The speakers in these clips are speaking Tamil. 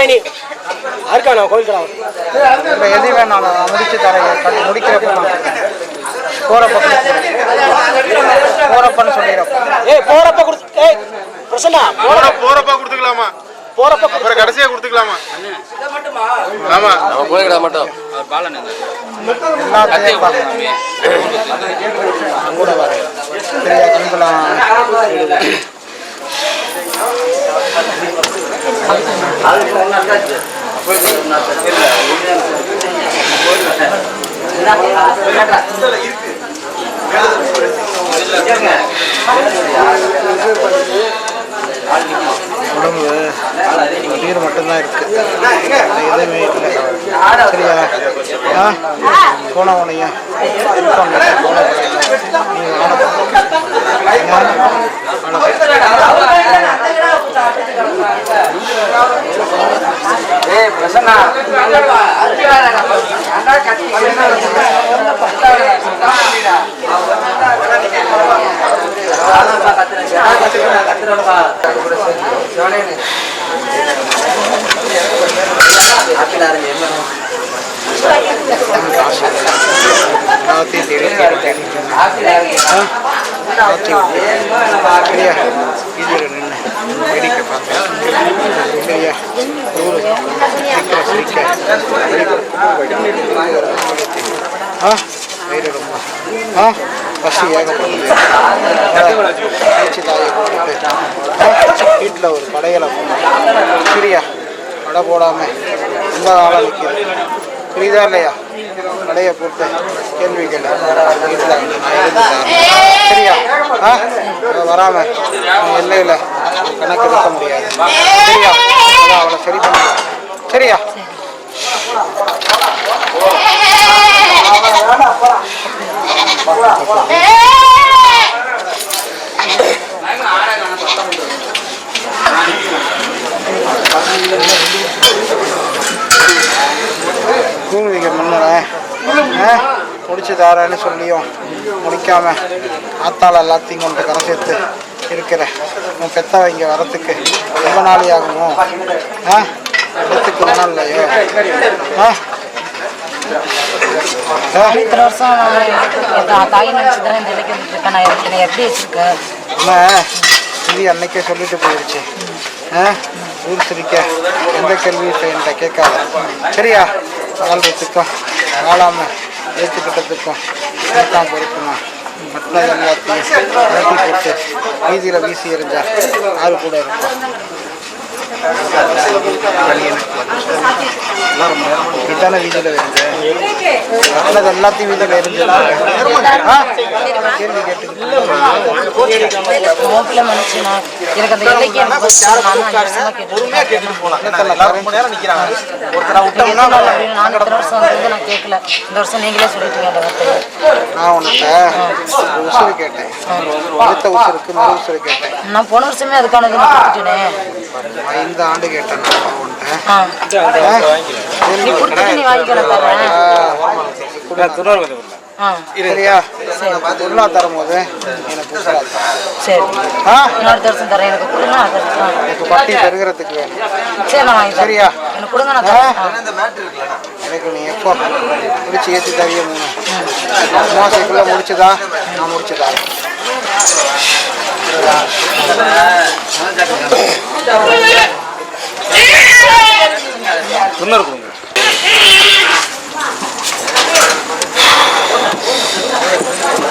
கடைசியாக இருக்கணும் ஏய் அறுக்க வேணாமா இனி அறுக்க வேணாம் கோயில் இல்லை எது வேணாம் நான் முடிச்சு தரேன். கட்டி முடிக்கிறப்ப நான் போகிறப்ப போகிறப்பன்னு சொல்லிடுறப்ப ஏய் போறப்ப கொடுத்து ஏய் பிரசன்னா போற போறப்ப கொடுத்துக்கலாமா? போறப்ப அப்புறம் கடைசியா கொடுத்துக்கலாமா? ஆமா. நம்ம போய்கிட மாட்டோம். எல்லாத்தையும் பார்க்கணும் கூட வர சரியா கண்கலாம் உடம்பு நீர் மட்டும்தான் இருக்கு எதுவுமே இல்லை சரியா ஆ போன உனையா எல்லாத்தையும் தேடி தேடி தேடி சரியா வீதியில் நின்று வேடிக்கை பார்த்தேன் ஆ வயிறு ரொம்ப ஆ பசி ஏகப்படுது வீட்டில் ஒரு கடையில் போனோம் சரியா கடை போடாமல் ரொம்ப காலம் நிற்கிது புரியுதா இல்லையா கடையை போட்டு கேள்வி கேளு வீட்டில் நான் எழுதி சரியா ஆ வராம நீ எல்லையில் கணக்கு எடுக்க முடியாது சரியா அவளை சரி பண்ண சரியா பூர்வீக மன்னரை முடிச்சு தாரேன்னு சொல்லியும் முடிக்காம ஆத்தாள் எல்லாத்தையும் கொண்டு கரை சேர்த்து இருக்கிற. உன் பெத்தவங்க வரத்துக்கு ரொம்ப நாளி ஆகுமோ ஆ? இடத்துக்கு வேணாம் இல்லையோ? ஆ? இத்தனை வருஷம் தாய் நினச்சி தானே இந்த இலக்கியம் இருக்கேன். நான் என்னை எப்படி வச்சிருக்கேன் அம்மா இது அன்னைக்கே சொல்லிட்டு போயிடுச்சு ஆ? ஊர் சிரிக்க. எந்த கேள்வியும் என்கிட்ட கேட்காத. சரியா? வாழ்றதுக்கும் வாழாம ஏற்றுக்கிட்டதுக்கும் பொறுப்புமா? மற்ற எல்லாத்தையும் கலட்டி போட்டு வீதியில் வீசி எறிஞ்சா ஆறு கூட இருக்கும் இதான வீதியில் எறிஞ்ச மற்றது எல்லாத்தையும் வீதியில் ஆ கேள்வி கேட்கல. இந்த வருஷம் நீங்களே வார்த்தையை. நான் ஒரு உசுறு கேட்டேன். அடுத்த உசுருக்கு மறு உசுறு கேட்டேன். நான் போன வருஷமே அதுக்கான ஐந்து ஆண்டு கேட்டேன் சரியா? நான் பொருளா தரும்போது எனக்கு. சரி. வருஷம் தரேன். எனக்கு கொடுங்க பட்டி பெருகிறதுக்கு வேணும். சரியா? எனக்கு கொடுங்க நீ எப்போ முடிச்சு ஏற்றி தரிய மூணு. மாசத்துக்குள்ள முடிச்சுதா? நான் முடிச்சுதா?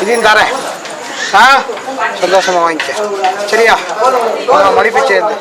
இதையும் தரேன் ஆ சந்தோஷமா வாங்கிக்க சரியா உன்னை மடிப்பு சேர்ந்து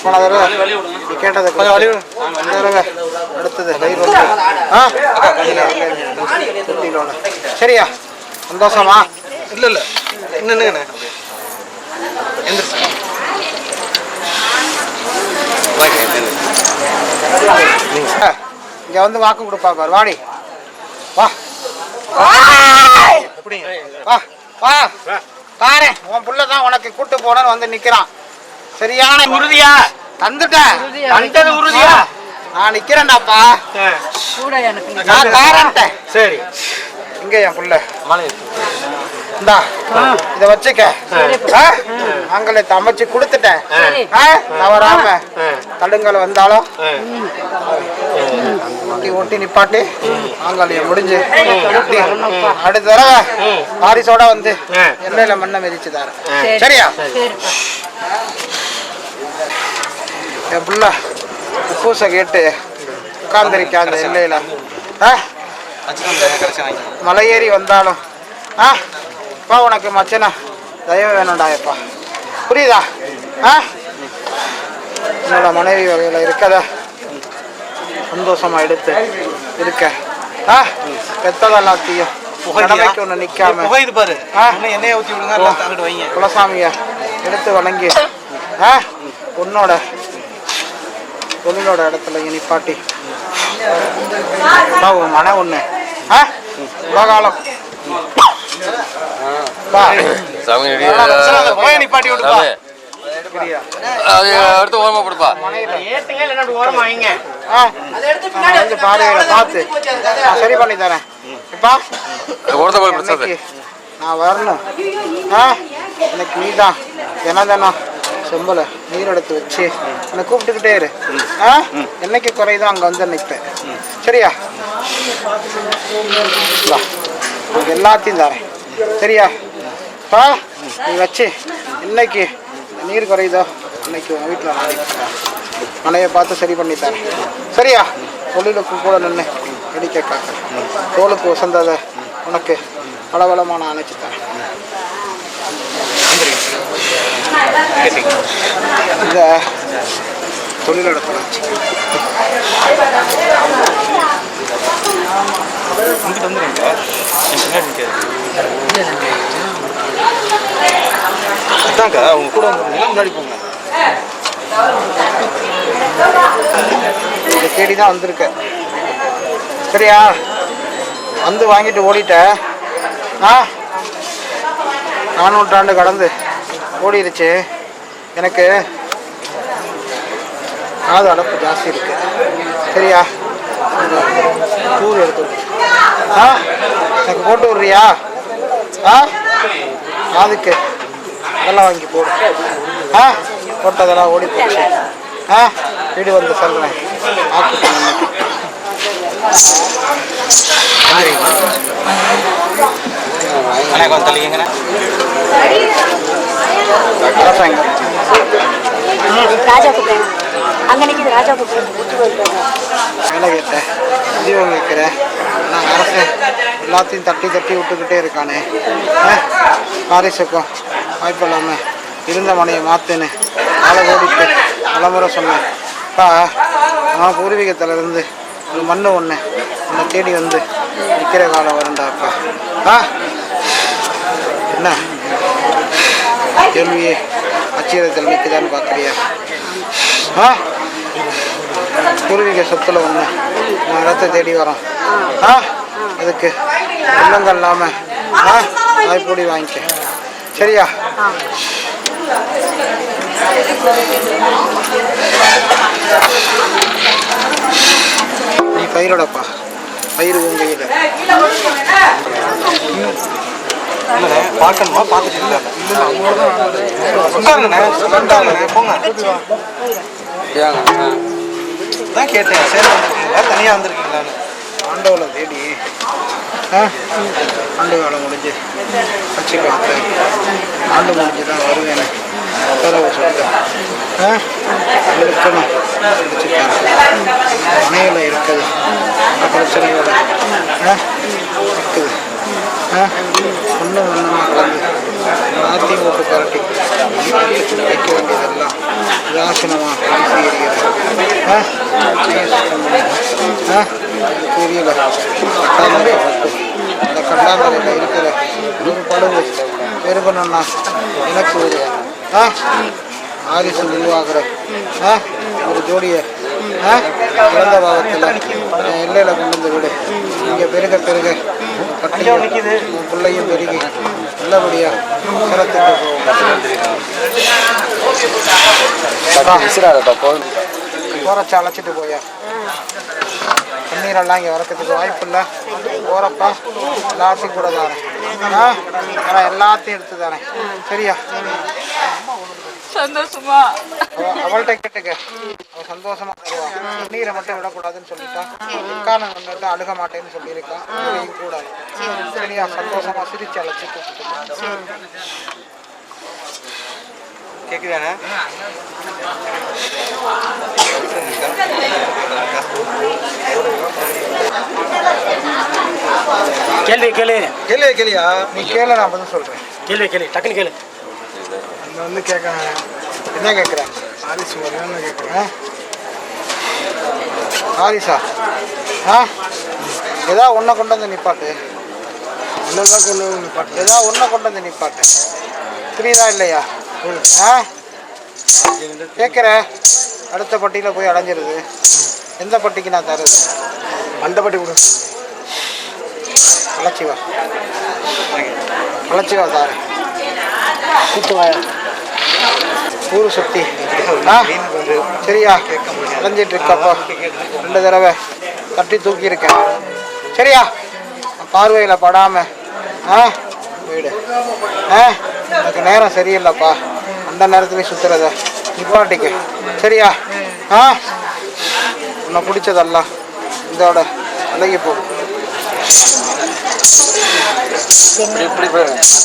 போன தடவை நீ கேட்டது கொஞ்சம் வழி இந்த தடவை அடுத்தது வந்து ஆ சரியா சந்தோஷமா? இல்ல இல்ல. என்னன்னு இங்க வந்து வாக்கு கொடுப்பா பாரு வாடி. வா. வா. வா பாரு உன் புள்ள தான் உனக்கு கூட்டு போனன்னு வந்து நிக்கிறான். சரியான உறுதியா? தந்துட்டேன். தந்தது உறுதியா? நான் நிக்கிறேன்டாப்பா. கூட எனக்கு. நான் சரி. இங்க என் புள்ள. இந்தா இத வச்சுக்க. ஆ? மாங்கல்யத்தை அமைச்சு கொடுத்துட்டேன். ஆ? தவறாம தடுங்கல் வந்தாலும். ஒட்டி ஒட்டி நிப்பாட்டி மாங்கல்யம் முடிஞ்சு. அடுத்த தடவை வாரிசோட வந்து எல்லையில மண்ணை மிதிச்சு தரேன் சரியா? என் புள்ள பூசை கேட்டு உட்கார்ந்திருக்கேன் அந்த எல்லையில ஆ? மலையேறி வந்தாலும். ஆ பா உனக்கு மச்சனா தயவு வேணும்டாயப்பா புரியுதா? ஆ? என்னோட மனைவி வகையில் இருக்கத? சந்தோஷமா எடுத்து இருக்க. ஆ பெத்ததெல்லாத்தையும் கடமைக்கு ஒன்று நிற்காம பாரு. ஆ? எண்ணெயை ஊற்றி விடுங்க குலசாமிய எடுத்து வணங்கி. ஆ? உன்னோட தொழிலோட இடத்துல நிப்பாட்டி மன ஒண்ணு. ஆ? உலகாலம். நிப்பாட்டி விடுப்பா அது அடுத்து ஓரமா பாதைகளை பார்த்து. நான் சரி பண்ணி தரேன். இப்பா. நான் வரணும். ஆ எனக்கு நீ தான் தினம் தினம். செம்பல நீர் எடுத்து வச்சு என்னை கூப்பிட்டுக்கிட்டே இரு. ஆ? என்னைக்கு குறையுதோ அங்கே வந்து நிற்பேன். சரியா? உனக்கு எல்லாத்தையும் தரேன். சரியா? பா நீ வச்சு இன்னைக்கு நீர் குறையுதோ இன்னைக்கு உங்கள் வீட்டில் மனையை பார்த்து சரி பண்ணி தரேன். சரியா? தொழிலுக்கு கூட நின்று வெடிக்க காக்க தோலுக்கு உசந்ததை. உனக்கு பலபலமாக நான் அணைச்சு தரேன் இந்த தொழிலோட தொடர்ச்சி இங்கிட்டு அதான்க்கா அவங்க கூட வந்து முன்னாடி போங்க. தேடி தான் வந்திருக்க சரியா? வந்து வாங்கிட்டு ஓடிட்ட ஆ? நானூற்றாண்டு கடந்து ஓடிடுச்சு எனக்கு காது அடப்பு ஜாஸ்தி இருக்கு. சரியா? இந்த தூள் எடுத்து ஆ? எனக்கு போட்டு விட்றியா? ஆ? காதுக்கு அதெல்லாம் வாங்கி போடு. ஆ? போட்டதெல்லாம் ஓடி போச்சு. ஆ? வீடு வந்து சொல்கிறேன் ஆக்கு அண்ணா கொஞ்சம் தள்ளிக்கங்கண்ணா அரசாங்கம் ராஜா கூப்பிடுறேன் அங்கே நிற்கிது ராஜா கேட்டேன் தீபம் வைக்கிறேன் நான் அரசு எல்லாத்தையும் தட்டி தட்டி விட்டுக்கிட்டே இருக்கானே ஆ? வாரிசுக்கும் வாய்ப்பு இல்லாமல் இருந்த மனையை மாற்றுன்னு ஆளை ஓடிட்டு பலமுறை சொன்னேன் அப்பா நான் பூர்வீகத்திலிருந்து ஒரு மண்ணு ஒன்று உன்னை தேடி வந்து நிற்கிற காலம் வருண்டாப்பா ஆ என்ன? கேள்வியே அச்சீரத்தில் நிற்குதான்னு பார்க்குறியா? ஆ? பூர்வீக சொத்துல ஒன்று நான் இடத்த தேடி வரோம் ஆ? அதுக்கு இல்லங்கள் இல்லாமல் ஆ? வாய்ப்பூடி வாங்கிக்க. சரியா? நீ பயிரோடப்பா. பயிர் உங்க கையில். இல்லைண்ணே பார்க்கணுமா பார்த்துட்டு இல்லை. உட்காருங்கண்ணே உட்காருங்கண்ணே போங்க. தான் கேட்டேன் சரி வந்திருக்கீங்களா? தனியாக வந்திருக்கீங்களான்னு ஆண்டவளை தேடி. ஆண்டு காலம் முடிஞ்சு. வச்சு பார்த்தேன் ஆண்டு முடிஞ்சு தான் வருவேன் இருக்கணும். மனையில் இருக்குது. பிரச்சனையோட இருக்குது. ஆ ஒன்றுமா கலந்து ஆத்தி போட்டு வைக்க வேண்டியதெல்லாம் உதாசீனமாக தெரியல கட்டாந்தரைப்பட்டு அந்த கட்டாந்தரையில் இருக்கிற ஒரு படகு எனக்கு ஒரு ஆரிசு உருவாகிற ஒரு ஜோடியை ஆ? பாவத்தில் எல்லையில் கொண்டு வந்து விடு. இங்கே பெருக பெருக. பட்டியும் உன் பிள்ளையும் பெருகி. நல்லபடியாக சிரத்துக்கு போகும் போறச்ச அழைச்சிட்டு போயா. தண்ணீரெல்லாம் இங்கே வரக்கிறதுக்கு வாய்ப்பு இல்லை. போகிறப்ப எல்லாத்தையும் கூட தானே ஆ? எல்லாத்தையும் எடுத்து தானே சரியா? சந்தோஷமா? அவ- அவள்கிட்ட கேட்டுக்க. அவ சந்தோஷமா தருவா. நீரை மட்டும் விடக்கூடாதுன்னு சொல்லிட்டான் காரணம் வந்துட்டு அழுக மாட்டேன்னு சொல்லியிருக்கான் கூடாது. சரியா சந்தோஷமா சிரிச்சு அழைச்சி கேக்குதானே? கேள்வி கேளு. கேள்வி கேளியா? நீ கேளு நான் பதில் சொல்றேன். கேள்வி கேளு. டக்குன்னு கேளு. அங்க வந்து கேட்க என்ன கேட்குறேன் ஆரிஸ் வரணும்னு கேட்குறேன் ஆரிஸா ஆ? ஏதா ஒன்றை கொண்டு வந்து நிப்பாட்டு. ஒன்றெல்லாம் கொண்டு வந்து நிப்பாட்டு? ஏதா ஒன்றை கொண்டு வந்து நிப்பாட்டு. புரியுதா இல்லையா? ஆ? கேட்குற அடுத்த பட்டியில் போய் அடைஞ்சிருது. எந்த பட்டிக்கு நான் தருது? அந்த பட்டி கொடு. அழைச்சி வா. அழைச்சி வா தாரேன் கூட்டு வாயா. ஊரு சுத்தி. சரியா. அலைஞ்சிட்டு இருக்கப்போ ரெண்டு தடவை தட்டி தூக்கியிருக்கேன். சரியா. பார்வையில் படாம. ஆ வீடு. ஆ எனக்கு நேரம் சரியில்லைப்பா. அந்த நேரத்துலேயும் சுத்துறத. நிப்பாட்டிக்க. சரியா. ஆ உன்னை பிடிச்சதெல்லாம் இதோட விலகி போ. இப்படி இப்படி.